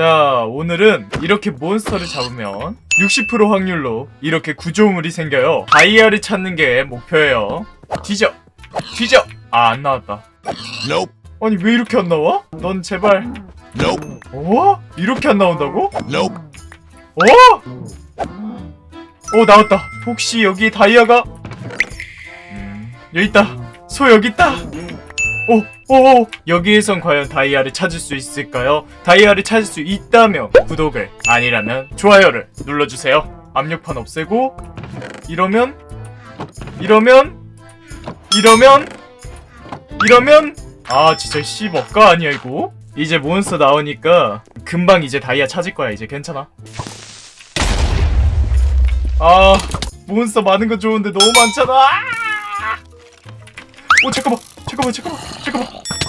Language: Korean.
자, 오늘은 이렇게 몬스터를 잡으면 60% 확률로 이렇게 구조물이 생겨요. 다이아를 찾는 게 목표예요. 뒤져! 뒤져! 아, 안 나왔다. Nope. 아니, 왜 이렇게 안 나와? 넌 제발. Nope. 어? 이렇게 안 나온다고? Nope. 어? 어, 나왔다. 혹시 여기 다이아가? 음, 여기 있다. 소 여기 있다. 오, 오, 오. 여기에선 과연 다이아를 찾을 수 있을까요? 다이아를 찾을 수 있다면 구독을, 아니라면 좋아요를 눌러주세요. 압력판 없애고, 이러면, 이러면, 이러면, 이러면, 아, 진짜 씨먹가 아니야, 이거? 이제 몬스터 나오니까 금방 이제 다이아 찾을 거야, 이제 괜찮아. 아, 몬스터 많은 건 좋은데 너무 많잖아. 아! 오, 잠깐만, 잠깐만, 잠깐만, 잠깐만.